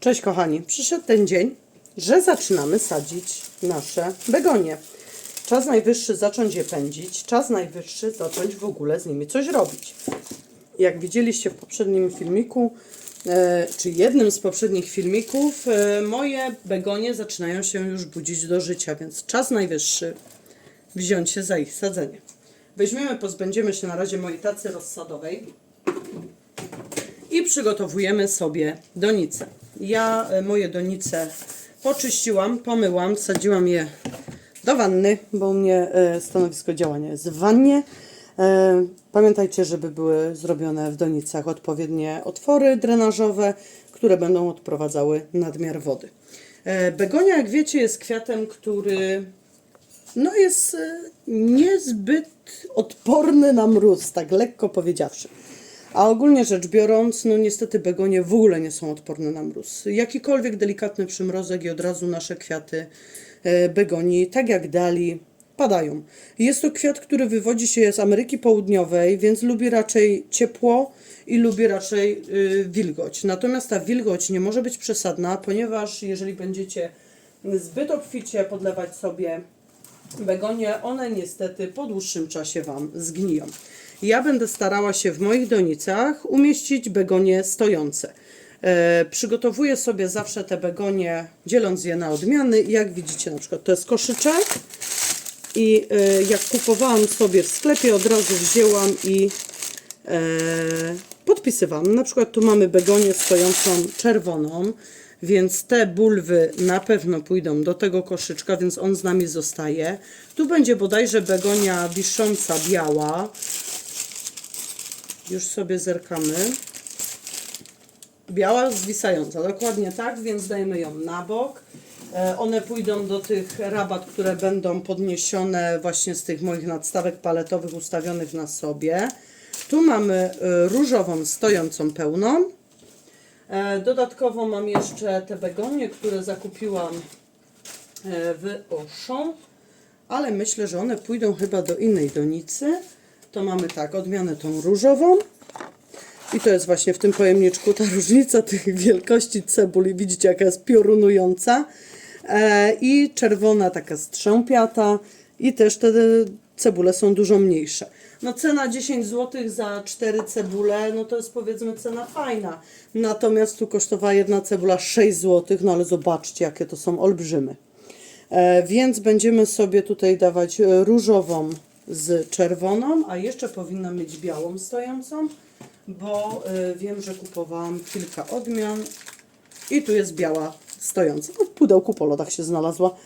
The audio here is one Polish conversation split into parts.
Cześć kochani, przyszedł ten dzień, że zaczynamy sadzić nasze begonie. Czas najwyższy zacząć je pędzić, czas najwyższy zacząć w ogóle z nimi coś robić. Jak widzieliście w poprzednim filmiku, e, czy jednym z poprzednich filmików, e, moje begonie zaczynają się już budzić do życia, więc czas najwyższy wziąć się za ich sadzenie. Weźmiemy, pozbędziemy się na razie mojej tacy rozsadowej i przygotowujemy sobie donice. Ja e, moje donice poczyściłam, pomyłam, wsadziłam je do wanny, bo u mnie e, stanowisko działania jest w wannie. E, Pamiętajcie, żeby były zrobione w donicach odpowiednie otwory drenażowe, które będą odprowadzały nadmiar wody. Begonia, jak wiecie, jest kwiatem, który no jest niezbyt odporny na mróz, tak lekko powiedziawszy. A ogólnie rzecz biorąc, no niestety begonie w ogóle nie są odporne na mróz. Jakikolwiek delikatny przymrozek i od razu nasze kwiaty e, begonii, tak jak dali, padają. Jest to kwiat, który wywodzi się z Ameryki Południowej, więc lubi raczej ciepło i lubi raczej y, wilgoć. Natomiast ta wilgoć nie może być przesadna, ponieważ jeżeli będziecie zbyt obficie podlewać sobie begonie, one niestety po dłuższym czasie Wam zgniją. Ja będę starała się w moich donicach umieścić begonie stojące. E, przygotowuję sobie zawsze te begonie, dzieląc je na odmiany. Jak widzicie, na przykład to jest koszyczek. I e, jak kupowałam sobie w sklepie, od razu wzięłam i e, podpisywałam. Na przykład tu mamy begonię stojącą czerwoną, więc te bulwy na pewno pójdą do tego koszyczka, więc on z nami zostaje. Tu będzie bodajże begonia wisząca biała. Już sobie zerkamy. Biała zwisająca, dokładnie tak, więc dajemy ją na bok. E, One pójdą do tych rabat, które będą podniesione właśnie z tych moich nadstawek paletowych ustawionych na sobie. Tu mamy e, różową stojącą pełną. E, Dodatkowo mam jeszcze te begonie, które zakupiłam w Auchan, ale myślę, że one pójdą chyba do innej donicy. To mamy tak, odmianę tą różową. I to jest właśnie w tym pojemniczku ta różnica tych wielkości cebuli. Widzicie, jaka jest piorunująca. E, I czerwona taka strzępiata. I też te cebule są dużo mniejsze. No cena 10 zł za 4 cebule, no to jest powiedzmy cena fajna. Natomiast tu kosztowała jedna cebula 6 zł, no ale zobaczcie, jakie to są olbrzymy. E, więc będziemy sobie tutaj dawać różową z czerwoną, a jeszcze powinna mieć białą stojącą, bo e, wiem, że kupowałam kilka odmian i tu jest biała stojąca. No, w pudełku po lodach się znalazła.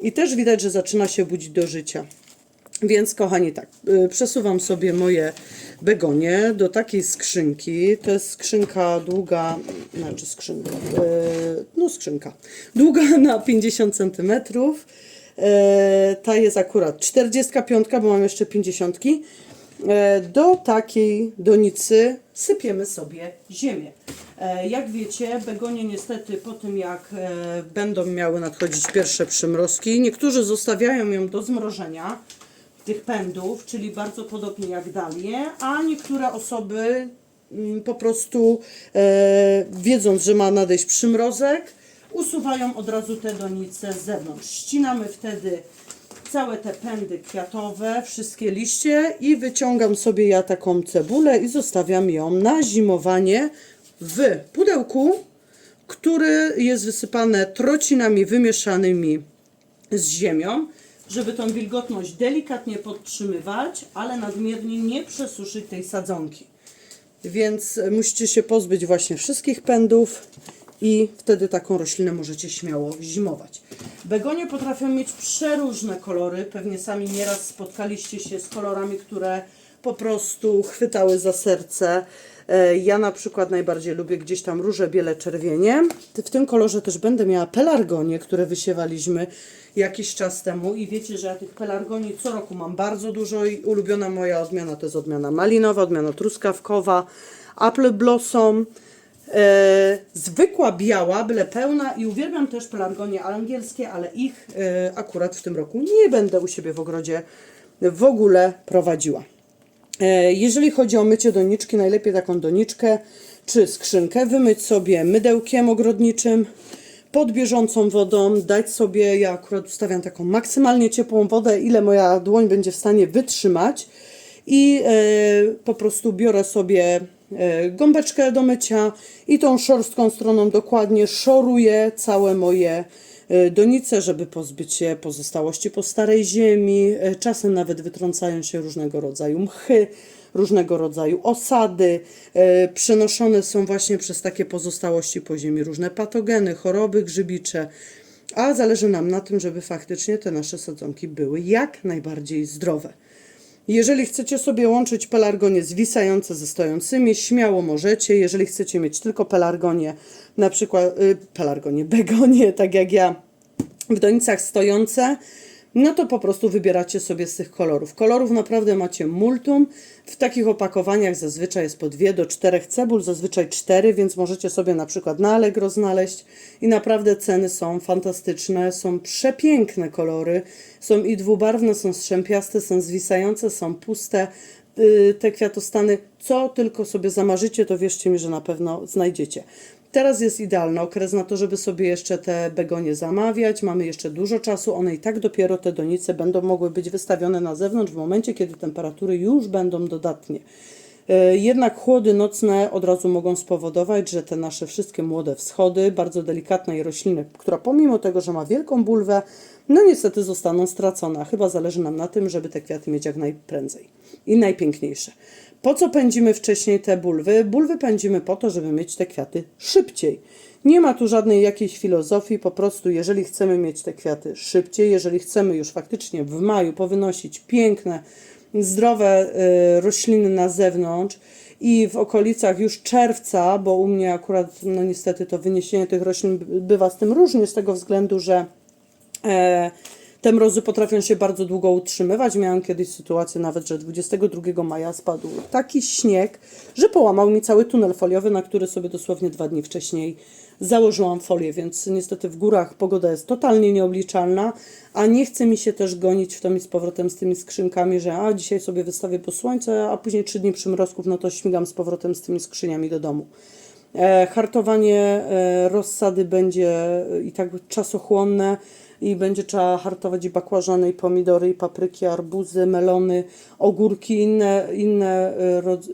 I też widać, że zaczyna się budzić do życia. Więc kochani, tak, y, przesuwam sobie moje begonie do takiej skrzynki. To jest skrzynka długa, znaczy skrzynka, y, no skrzynka, długa na 50 cm. Ta jest akurat 45, bo mam jeszcze 50. E, Do takiej donicy sypiemy sobie ziemię. E, Jak wiecie, begonie niestety po tym jak e, będą miały nadchodzić pierwsze przymrozki, niektórzy zostawiają ją do zmrożenia tych pędów, czyli bardzo podobnie jak dalie, a niektóre osoby mm, po prostu e, wiedząc, że ma nadejść przymrozek, usuwają od razu te donice z zewnątrz. Ścinamy wtedy całe te pędy kwiatowe, wszystkie liście i wyciągam sobie ja taką cebulę i zostawiam ją na zimowanie w pudełku, który jest wysypane trocinami wymieszanymi z ziemią, żeby tą wilgotność delikatnie podtrzymywać, ale nadmiernie nie przesuszyć tej sadzonki. Więc musicie się pozbyć właśnie wszystkich pędów i wtedy taką roślinę możecie śmiało zimować. Begonie potrafią mieć przeróżne kolory. Pewnie sami nieraz spotkaliście się z kolorami, które po prostu chwytały za serce. E, Ja na przykład najbardziej lubię gdzieś tam róże biele czerwienie. W tym kolorze też będę miała pelargonie, które wysiewaliśmy jakiś czas temu i wiecie, że ja tych pelargonii co roku mam bardzo dużo i ulubiona moja odmiana to jest odmiana malinowa, odmiana truskawkowa, apple blossom. E, zwykła biała, byle pełna i uwielbiam też pelargonie angielskie, ale ich e, akurat w tym roku nie będę u siebie w ogrodzie w ogóle prowadziła. E, Jeżeli chodzi o mycie doniczki, najlepiej taką doniczkę czy skrzynkę, wymyć sobie mydełkiem ogrodniczym, pod bieżącą wodą, dać sobie, ja akurat ustawiam taką maksymalnie ciepłą wodę, ile moja dłoń będzie w stanie wytrzymać i po prostu biorę sobie gąbeczkę do mycia i tą szorstką stroną dokładnie szoruję całe moje e, donice, żeby pozbyć się pozostałości po starej ziemi. E, Czasem nawet wytrącają się różnego rodzaju mchy, różnego rodzaju osady. E, Przenoszone są właśnie przez takie pozostałości po ziemi różne patogeny, choroby grzybicze. A zależy nam na tym, żeby faktycznie te nasze sadzonki były jak najbardziej zdrowe. Jeżeli chcecie sobie łączyć pelargonie zwisające ze stojącymi, śmiało możecie. Jeżeli chcecie mieć tylko pelargonie, na przykład y, pelargonie, begonie, tak jak ja, w donicach stojące, no to po prostu wybieracie sobie z tych kolorów. Kolorów naprawdę macie multum. W takich opakowaniach zazwyczaj jest po dwie do czterech cebul, zazwyczaj cztery, więc możecie sobie na przykład na Allegro znaleźć i naprawdę ceny są fantastyczne, są przepiękne kolory, są i dwubarwne, są strzępiaste, są zwisające, są puste. Yy, Te kwiatostany, co tylko sobie zamarzycie, to wierzcie mi, że na pewno znajdziecie. Teraz jest idealny okres na to, żeby sobie jeszcze te begonie zamawiać. Mamy jeszcze dużo czasu. One i tak dopiero te donice będą mogły być wystawione na zewnątrz w momencie, kiedy temperatury już będą dodatnie. E, Jednak chłody nocne od razu mogą spowodować, że te nasze wszystkie młode wschody, bardzo delikatnej rośliny, która pomimo tego, że ma wielką bulwę, no niestety zostaną stracone. Chyba zależy nam na tym, żeby te kwiaty mieć jak najprędzej i najpiękniejsze. Po co pędzimy wcześniej te bulwy? Bulwy pędzimy po to, żeby mieć te kwiaty szybciej. Nie ma tu żadnej jakiejś filozofii, po prostu jeżeli chcemy mieć te kwiaty szybciej, jeżeli chcemy już faktycznie w maju powynosić piękne, zdrowe y, rośliny na zewnątrz i w okolicach już czerwca, bo u mnie akurat no niestety to wyniesienie tych roślin bywa z tym różnie z tego względu, że e, te mrozy potrafią się bardzo długo utrzymywać. Miałam kiedyś sytuację nawet, że 22 maja spadł taki śnieg, że połamał mi cały tunel foliowy, na który sobie dosłownie dwa dni wcześniej założyłam folię, więc niestety w górach pogoda jest totalnie nieobliczalna, a nie chce mi się też gonić w to i z powrotem z tymi skrzynkami, że a dzisiaj sobie wystawię po słońce, a później trzy dni przymrozków, no to śmigam z powrotem z tymi skrzyniami do domu. E, hartowanie e, rozsady będzie e, i tak czasochłonne i będzie trzeba hartować i bakłażany, i pomidory, i papryki, arbuzy, melony, ogórki, inne, inne,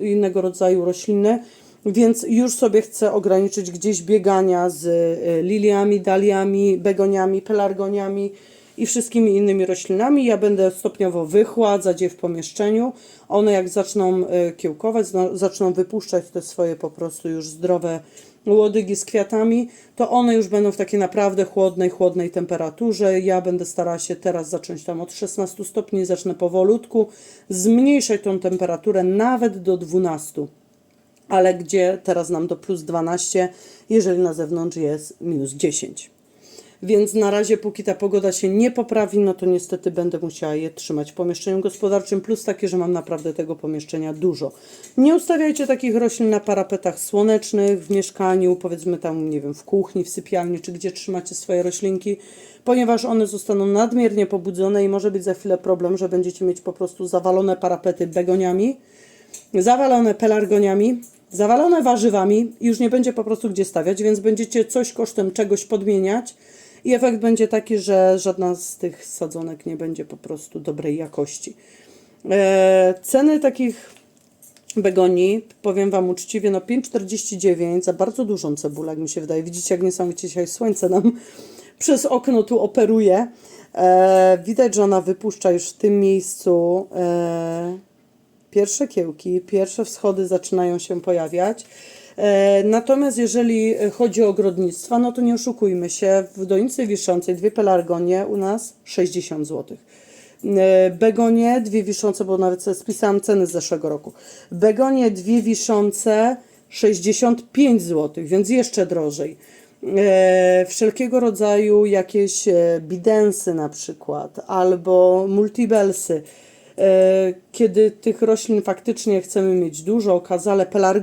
e, innego rodzaju rośliny. Więc już sobie chcę ograniczyć gdzieś biegania z e, liliami, daliami, begoniami, pelargoniami i wszystkimi innymi roślinami. Ja będę stopniowo wychładzać je w pomieszczeniu. One jak zaczną e, kiełkować, zaczną wypuszczać te swoje po prostu już zdrowe łodygi z kwiatami, to one już będą w takiej naprawdę chłodnej, chłodnej temperaturze. Ja będę starała się teraz zacząć tam od 16 stopni, zacznę powolutku zmniejszać tą temperaturę nawet do 12 ale gdzie teraz nam do plus 12, jeżeli na zewnątrz jest minus 10. Więc na razie, póki ta pogoda się nie poprawi, no to niestety będę musiała je trzymać w pomieszczeniu gospodarczym, plus takie, że mam naprawdę tego pomieszczenia dużo. Nie ustawiajcie takich roślin na parapetach słonecznych, w mieszkaniu, powiedzmy tam, nie wiem, w kuchni, w sypialni, czy gdzie trzymacie swoje roślinki, ponieważ one zostaną nadmiernie pobudzone i może być za chwilę problem, że będziecie mieć po prostu zawalone parapety begoniami, zawalone pelargoniami, zawalone warzywami już nie będzie po prostu gdzie stawiać, więc będziecie coś kosztem czegoś podmieniać i efekt będzie taki, że żadna z tych sadzonek nie będzie po prostu dobrej jakości. E, ceny takich begonii, powiem Wam uczciwie, no 5,49 za bardzo dużą cebulę, jak mi się wydaje. Widzicie, jak niesamowicie dzisiaj słońce nam przez okno tu operuje. E, widać, że ona wypuszcza już w tym miejscu e, pierwsze kiełki, pierwsze wschody zaczynają się pojawiać. E, Natomiast jeżeli chodzi o ogrodnictwa, no to nie oszukujmy się, w donicy wiszącej dwie pelargonie u nas 60 zł. E, Begonie dwie wiszące, bo nawet spisałam ceny z zeszłego roku. Begonie dwie wiszące 65 zł, więc jeszcze drożej. E, wszelkiego rodzaju jakieś bidensy na przykład, albo multibelsy. Kiedy tych roślin faktycznie chcemy mieć dużo, okazale pelar, y,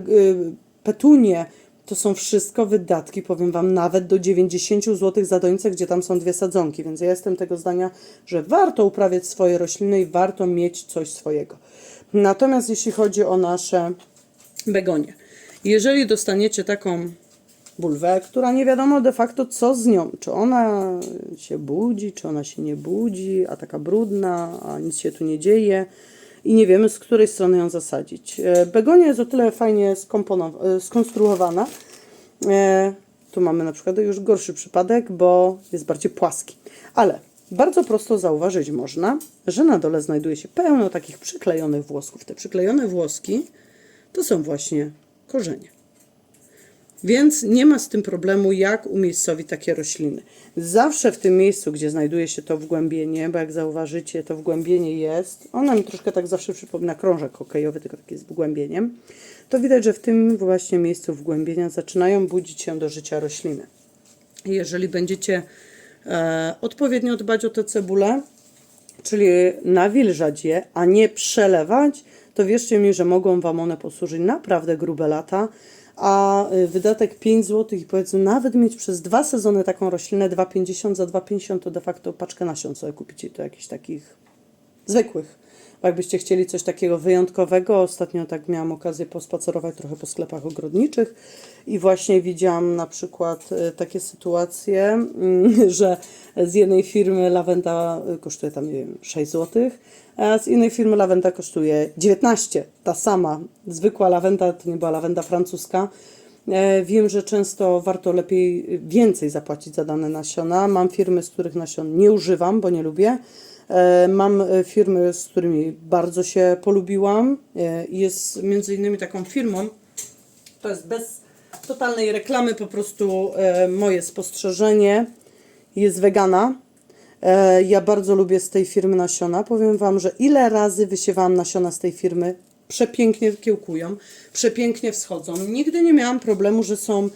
petunie, to są wszystko wydatki, powiem Wam, nawet do 90 zł za donicę, gdzie tam są dwie sadzonki, więc ja jestem tego zdania, że warto uprawiać swoje rośliny i warto mieć coś swojego. Natomiast jeśli chodzi o nasze begonie, Jeżeli dostaniecie taką bulwę, która nie wiadomo de facto co z nią, czy ona się budzi, czy ona się nie budzi, a taka brudna, a nic się tu nie dzieje i nie wiemy z której strony ją zasadzić. E, Begonia jest o tyle fajnie e, skonstruowana. E, Tu mamy na przykład już gorszy przypadek, bo jest bardziej płaski. Ale bardzo prosto zauważyć można, że na dole znajduje się pełno takich przyklejonych włosków. Te przyklejone włoski to są właśnie korzenie. Więc nie ma z tym problemu, jak umiejscowić takie rośliny. Zawsze w tym miejscu, gdzie znajduje się to wgłębienie, bo jak zauważycie, to wgłębienie jest, ona mi troszkę tak zawsze przypomina krążek hokejowy, tylko taki z wgłębieniem, to widać, że w tym właśnie miejscu wgłębienia zaczynają budzić się do życia rośliny. Jeżeli będziecie e, odpowiednio dbać o te cebule, czyli nawilżać je, a nie przelewać, to wierzcie mi, że mogą Wam one posłużyć naprawdę grube lata, a y, wydatek 5 zł i powiedzmy nawet mieć przez dwa sezony taką roślinę 2,50 za 2,50 to de facto paczkę nasion sobie kupicie, to jakichś takich zwykłych. Bo Jakbyście chcieli coś takiego wyjątkowego, ostatnio tak miałam okazję pospacerować trochę po sklepach ogrodniczych i właśnie widziałam na przykład e, takie sytuacje, mm, że z jednej firmy lawenda e, kosztuje tam, nie wiem, 6 zł, a z innej firmy lawenda kosztuje 19. Ta sama, zwykła lawenda, to nie była lawenda francuska. E, Wiem, że często warto lepiej więcej zapłacić za dane nasiona. Mam firmy, z których nasion nie używam, bo nie lubię. E, Mam e, firmy, z którymi bardzo się polubiłam. E, Jest między innymi taką firmą, to jest bez totalnej reklamy, po prostu moje spostrzeżenie. Jest wegana. Ja bardzo lubię z tej firmy nasiona. Powiem Wam, że ile razy wysiewałam nasiona z tej firmy, przepięknie kiełkują, przepięknie wschodzą. Nigdy nie miałam problemu, że są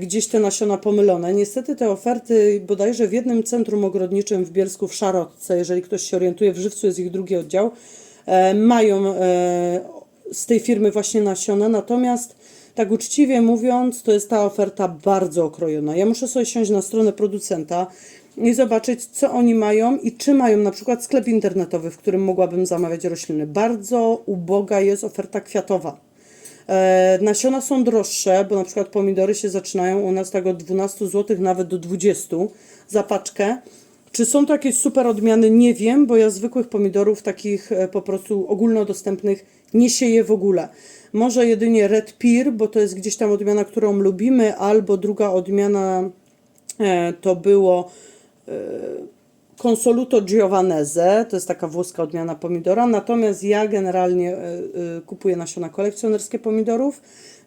gdzieś te nasiona pomylone. Niestety te oferty bodajże w jednym centrum ogrodniczym w Bielsku w Szarotce, jeżeli ktoś się orientuje, w Żywcu jest ich drugi oddział, e, mają e, z tej firmy właśnie nasiona, natomiast tak uczciwie mówiąc, to jest ta oferta bardzo okrojona. Ja muszę sobie siąść na stronę producenta i zobaczyć, co oni mają i czy mają na przykład sklep internetowy, w którym mogłabym zamawiać rośliny. Bardzo uboga jest oferta kwiatowa. E, nasiona są droższe, bo na przykład pomidory się zaczynają u nas tak od 12 zł nawet do 20 za paczkę. Czy są to jakieś super odmiany? Nie wiem, bo ja zwykłych pomidorów, takich e, po prostu ogólnodostępnych, nie sieję w ogóle. Może jedynie Red Pear, bo to jest gdzieś tam odmiana, którą lubimy, albo druga odmiana e, to było Consoluto Giovanese, to jest taka włoska odmiana pomidora, natomiast ja generalnie e, e, kupuję nasiona kolekcjonerskie pomidorów.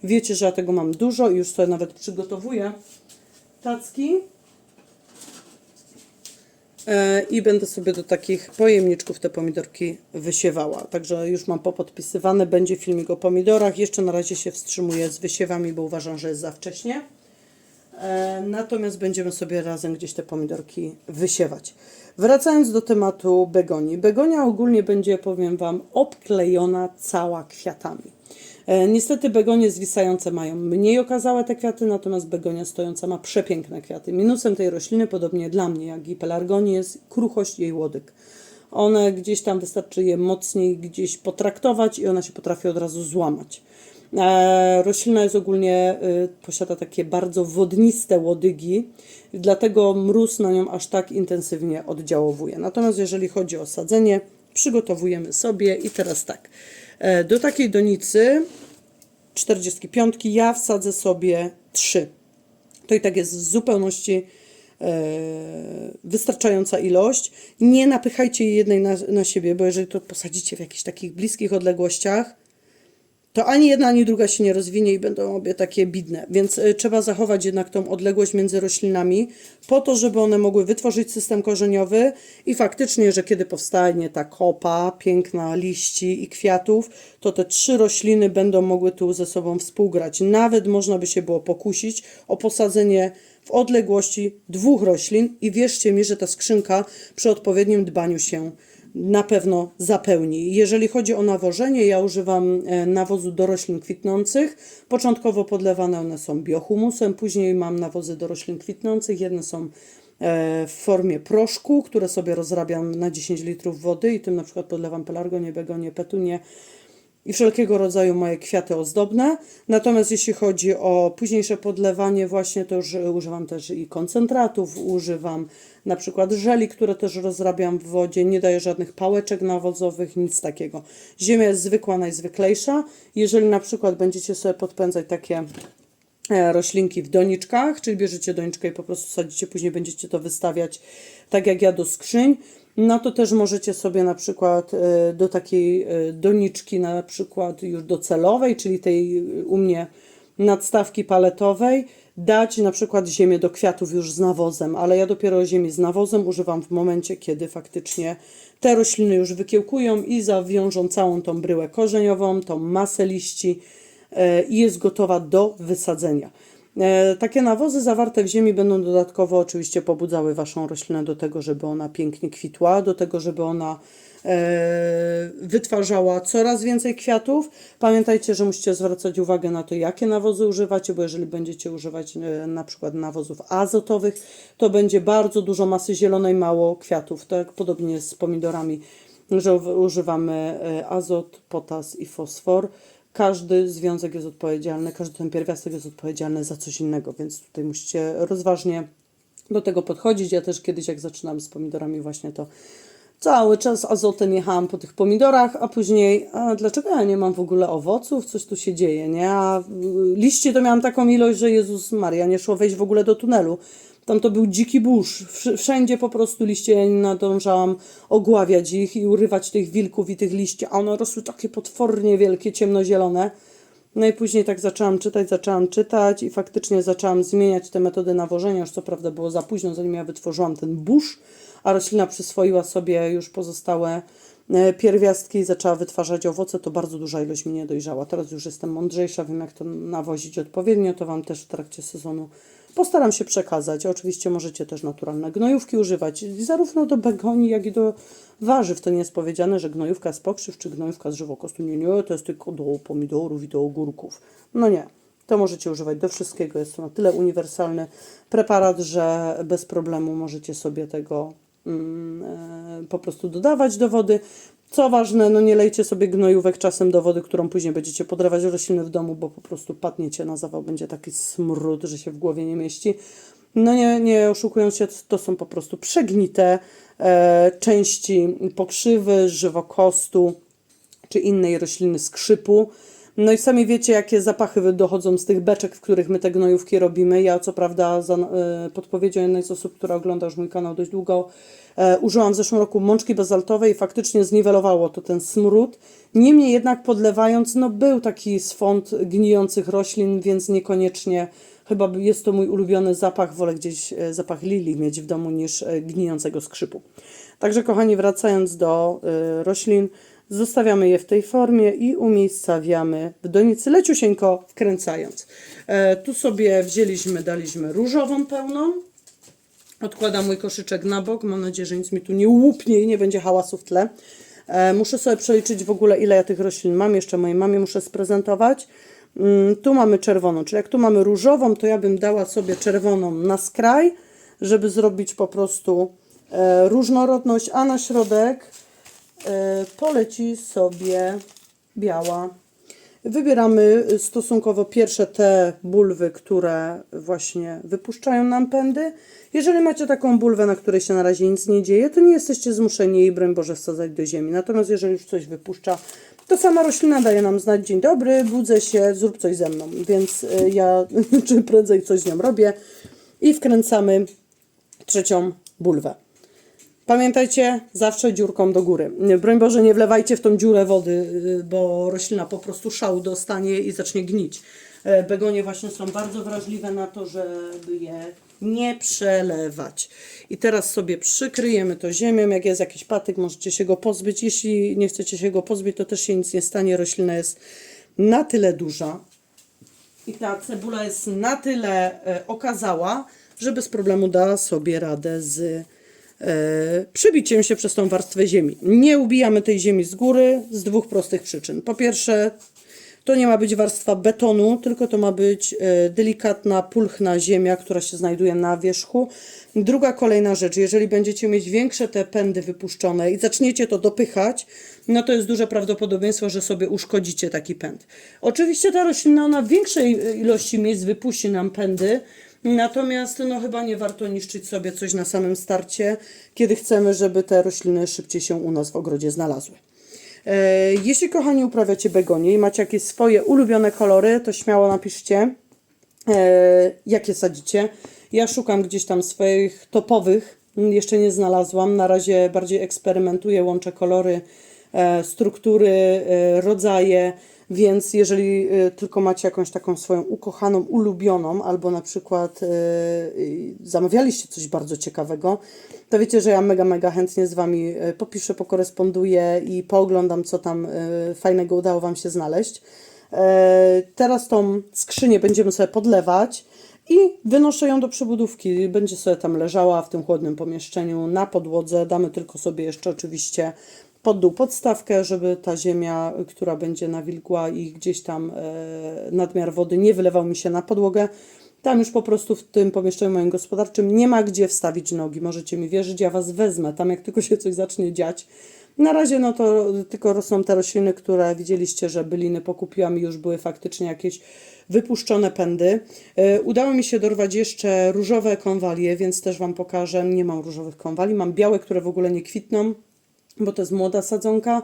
Wiecie, że ja tego mam dużo i już sobie nawet przygotowuję tacki. E, I będę sobie do takich pojemniczków te pomidorki wysiewała. Także już mam popodpisywane, będzie filmik o pomidorach. Jeszcze na razie się wstrzymuję z wysiewami, bo uważam, że jest za wcześnie. Natomiast będziemy sobie razem gdzieś te pomidorki wysiewać. Wracając do tematu begonii. Begonia ogólnie będzie, powiem Wam, obklejona cała kwiatami. E, Niestety begonie zwisające mają mniej okazałe te kwiaty, natomiast begonia stojąca ma przepiękne kwiaty. Minusem tej rośliny, podobnie dla mnie, jak i pelargonii, jest kruchość jej łodyg. One gdzieś tam wystarczy je mocniej gdzieś potraktować i ona się potrafi od razu złamać. E, roślina jest ogólnie, y, posiada takie bardzo wodniste łodygi, dlatego mróz na nią aż tak intensywnie oddziałowuje. Natomiast jeżeli chodzi o sadzenie, przygotowujemy sobie i teraz tak. E, do takiej donicy 45 ja wsadzę sobie 3. To i tak jest w zupełności e, wystarczająca ilość. Nie napychajcie jej jednej na, na siebie, bo jeżeli to posadzicie w jakichś takich bliskich odległościach, to ani jedna, ani druga się nie rozwinie i będą obie takie bidne. Więc y, trzeba zachować jednak tą odległość między roślinami, po to, żeby one mogły wytworzyć system korzeniowy i faktycznie, że kiedy powstanie ta kopa piękna liści i kwiatów, to te trzy rośliny będą mogły tu ze sobą współgrać. Nawet można by się było pokusić o posadzenie w odległości dwóch roślin i wierzcie mi, że ta skrzynka przy odpowiednim dbaniu się na pewno zapełni. Jeżeli chodzi o nawożenie, ja używam e, nawozu do roślin kwitnących. Początkowo podlewane one są biohumusem, później mam nawozy do roślin kwitnących. Jedne są e, w formie proszku, które sobie rozrabiam na 10 litrów wody i tym na przykład podlewam pelargonię, begonię, petunię. i wszelkiego rodzaju moje kwiaty ozdobne. Natomiast jeśli chodzi o późniejsze podlewanie, właśnie to już używam też i koncentratów, używam na przykład żeli, które też rozrabiam w wodzie, nie daję żadnych pałeczek nawozowych, nic takiego. Ziemia jest zwykła, najzwyklejsza. Jeżeli na przykład będziecie sobie podpędzać takie e, roślinki w doniczkach, czyli bierzecie doniczkę i po prostu sadzicie, później będziecie to wystawiać tak jak ja do skrzyń, no to też możecie sobie na przykład e, do takiej e, doniczki na przykład już docelowej, czyli tej u mnie nadstawki paletowej, dać na przykład ziemię do kwiatów już z nawozem, ale ja dopiero ziemi z nawozem używam w momencie, kiedy faktycznie te rośliny już wykiełkują i zawiążą całą tą bryłę korzeniową, tą masę liści e, i jest gotowa do wysadzenia. E, Takie nawozy zawarte w ziemi będą dodatkowo oczywiście pobudzały Waszą roślinę do tego, żeby ona pięknie kwitła, do tego, żeby ona wytwarzała coraz więcej kwiatów. Pamiętajcie, że musicie zwracać uwagę na to, jakie nawozy używacie, bo jeżeli będziecie używać e, na przykład nawozów azotowych, to będzie bardzo dużo masy zielonej, mało kwiatów. Tak podobnie z pomidorami, że używamy e, azot, potas i fosfor. Każdy związek jest odpowiedzialny, każdy ten pierwiastek jest odpowiedzialny za coś innego, więc tutaj musicie rozważnie do tego podchodzić. Ja też kiedyś, jak zaczynam z pomidorami, właśnie to cały czas azotem jechałam po tych pomidorach, a później, a dlaczego ja nie mam w ogóle owoców? Coś tu się dzieje, nie? A y, liści to miałam taką ilość, że Jezus Maria, nie szło wejść w ogóle do tunelu. Tam to był dziki burz. Wsz- Wszędzie po prostu liście, ja nadążałam ogławiać ich i urywać tych wilków i tych liści, a one rosły takie potwornie wielkie, ciemnozielone. No i później tak zaczęłam czytać, zaczęłam czytać i faktycznie zaczęłam zmieniać te metody nawożenia. Już co prawda było za późno, zanim ja wytworzyłam ten burz, a roślina przyswoiła sobie już pozostałe e, pierwiastki i zaczęła wytwarzać owoce, to bardzo duża ilość mi nie dojrzała. Teraz już jestem mądrzejsza, wiem jak to nawozić odpowiednio, to Wam też w trakcie sezonu postaram się przekazać. Oczywiście możecie też naturalne gnojówki używać, zarówno do begonii, jak i do warzyw. To nie jest powiedziane, że gnojówka z pokrzyw, czy gnojówka z żywokostu. Nie, nie, to jest tylko do pomidorów i do ogórków. No nie. To możecie używać do wszystkiego. Jest to na tyle uniwersalny preparat, że bez problemu możecie sobie tego po prostu dodawać do wody. Co ważne, no nie lejcie sobie gnojówek czasem do wody, którą później będziecie podrawać rośliny w domu, bo po prostu padniecie na zawał, będzie taki smród, że się w głowie nie mieści. No nie, nie oszukując się, to są po prostu przegnite e, części pokrzywy, żywokostu czy innej rośliny skrzypu. No i sami wiecie, jakie zapachy dochodzą z tych beczek, w których my te gnojówki robimy. Ja, co prawda, za e, podpowiedzią jednej z osób, która ogląda już mój kanał dość długo, e, użyłam w zeszłym roku mączki bazaltowej i faktycznie zniwelowało to ten smród. Niemniej jednak podlewając, no był taki swąd gnijących roślin, więc niekoniecznie chyba jest to mój ulubiony zapach. Wolę gdzieś e, zapach lilii mieć w domu niż e, gnijącego skrzypu. Także, kochani, wracając do roślin, zostawiamy je w tej formie i umiejscawiamy w donicy, leciusieńko wkręcając. E, tu sobie wzięliśmy, daliśmy różową pełną. Odkładam mój koszyczek na bok. Mam nadzieję, że nic mi tu nie łupnie i nie będzie hałasu w tle. E, muszę sobie przeliczyć w ogóle, ile ja tych roślin mam. Jeszcze mojej mamie muszę sprezentować. Mm, tu mamy czerwoną, czyli jak tu mamy różową, to ja bym dała sobie czerwoną na skraj, żeby zrobić po prostu e, różnorodność, a na środek poleci sobie biała. Wybieramy stosunkowo pierwsze te bulwy, które właśnie wypuszczają nam pędy. Jeżeli macie taką bulwę, na której się na razie nic nie dzieje, to nie jesteście zmuszeni jej, broń Boże, wsadzać do ziemi. Natomiast jeżeli już coś wypuszcza, to sama roślina daje nam znać, dzień dobry, budzę się, zrób coś ze mną. Więc y, ja czy prędzej coś z nią robię i wkręcamy trzecią bulwę. Pamiętajcie, zawsze dziurką do góry. Broń Boże, nie wlewajcie w tą dziurę wody, y, bo roślina po prostu szału dostanie i zacznie gnić. E, Begonie właśnie są bardzo wrażliwe na to, żeby je nie przelewać. I teraz sobie przykryjemy to ziemią. Jak jest jakiś patyk, możecie się go pozbyć. Jeśli nie chcecie się go pozbyć, to też się nic nie stanie. Roślina jest na tyle duża, i ta cebula jest na tyle e, okazała, że bez problemu da sobie radę z przebiciem się przez tą warstwę ziemi. Nie ubijamy tej ziemi z góry z dwóch prostych przyczyn. Po pierwsze, To nie ma być warstwa betonu, tylko to ma być e, delikatna, pulchna ziemia, która się znajduje na wierzchu. Druga kolejna rzecz, jeżeli będziecie mieć większe te pędy wypuszczone i zaczniecie to dopychać, no to jest duże prawdopodobieństwo, że sobie uszkodzicie taki pęd. Oczywiście ta roślina, ona w większej e, ilości miejsc wypuści nam pędy, Natomiast no chyba nie warto niszczyć sobie coś na samym starcie, kiedy chcemy, żeby te rośliny szybciej się u nas w ogrodzie znalazły. E, Jeśli kochani uprawiacie begonie i macie jakieś swoje ulubione kolory, to śmiało napiszcie, e, jakie sadzicie. Ja szukam gdzieś tam swoich topowych, jeszcze nie znalazłam. Na razie bardziej eksperymentuję, łączę kolory, e, struktury, rodzaje. Więc jeżeli e, tylko macie jakąś taką swoją ukochaną, ulubioną, albo na przykład e, y, zamawialiście coś bardzo ciekawego, to wiecie, że ja mega, mega chętnie z Wami popiszę, pokoresponduję i pooglądam, co tam fajnego udało Wam się znaleźć. E, Teraz tą skrzynię będziemy sobie podlewać i wynoszę ją do przebudówki. Będzie sobie tam leżała w tym chłodnym pomieszczeniu na podłodze. Damy tylko sobie jeszcze oczywiście pod dół podstawkę, żeby ta ziemia, która będzie nawilgła i gdzieś tam e, nadmiar wody nie wylewał mi się na podłogę. Tam już po prostu w tym pomieszczeniu moim gospodarczym nie ma gdzie wstawić nogi. Możecie mi wierzyć, ja Was wezmę tam, jak tylko się coś zacznie dziać. Na razie no to tylko rosną te rośliny, które widzieliście, że byliny pokupiłam i już były faktycznie jakieś wypuszczone pędy. E, Udało mi się dorwać jeszcze różowe konwalie, więc też Wam pokażę. Nie mam różowych konwali, mam białe, które w ogóle nie kwitną, bo to jest młoda sadzonka,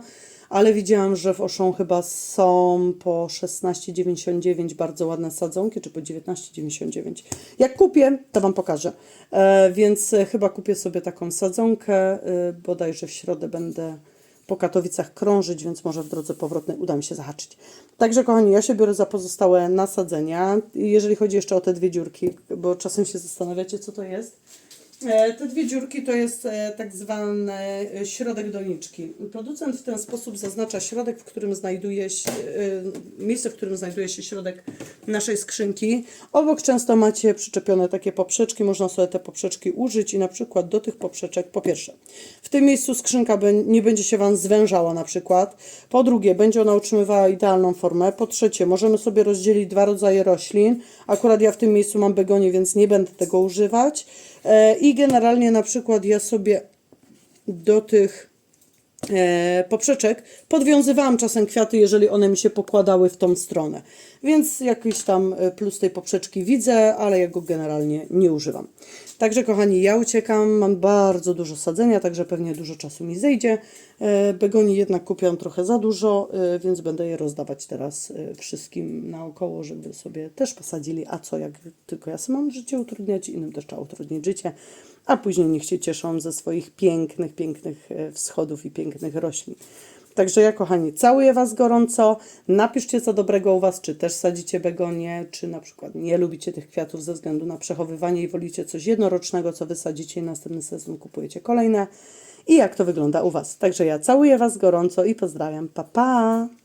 ale widziałam, że w Oszą chyba są po 16,99 bardzo ładne sadzonki, czy po 19,99. Jak kupię, to Wam pokażę. E, więc e, chyba kupię sobie taką sadzonkę, e, bodajże w środę będę po Katowicach krążyć, więc może w drodze powrotnej uda mi się zahaczyć. Także kochani, ja się biorę za pozostałe nasadzenia. Jeżeli chodzi jeszcze o te dwie dziurki, bo czasem się zastanawiacie, co to jest. E, Te dwie dziurki to jest e, tak zwany e, środek doniczki. Producent w ten sposób zaznacza środek, w którym znajduje się, miejsce, w którym znajduje się środek naszej skrzynki. Obok często macie przyczepione takie poprzeczki, można sobie te poprzeczki użyć i na przykład do tych poprzeczek, po pierwsze, w tym miejscu skrzynka nie będzie się Wam zwężała na przykład, po drugie, będzie ona utrzymywała idealną formę, po trzecie, możemy sobie rozdzielić dwa rodzaje roślin, akurat ja w tym miejscu mam begonię, więc nie będę tego używać, I generalnie na przykład ja sobie do tych e, poprzeczek podwiązywałam czasem kwiaty, jeżeli one mi się pokładały w tą stronę. Więc jakiś tam e, plus tej poprzeczki widzę, ale ja go generalnie nie używam. Także kochani, ja uciekam, mam bardzo dużo sadzenia, także pewnie dużo czasu mi zejdzie. E, Begonii jednak kupiłam trochę za dużo, e, więc będę je rozdawać teraz e, wszystkim naokoło, żeby sobie też posadzili. A co, jak tylko ja sobie mam życie utrudniać, innym też trzeba utrudnić życie, a później niech się cieszą ze swoich pięknych, pięknych wschodów i pięknych roślin. Także ja, kochani, całuję Was gorąco. Napiszcie, co dobrego u Was, czy też sadzicie begonie, czy na przykład nie lubicie tych kwiatów ze względu na przechowywanie i wolicie coś jednorocznego, co wysadzicie i następny sezon kupujecie kolejne. I jak to wygląda u Was. Także ja całuję Was gorąco i pozdrawiam. Pa, pa!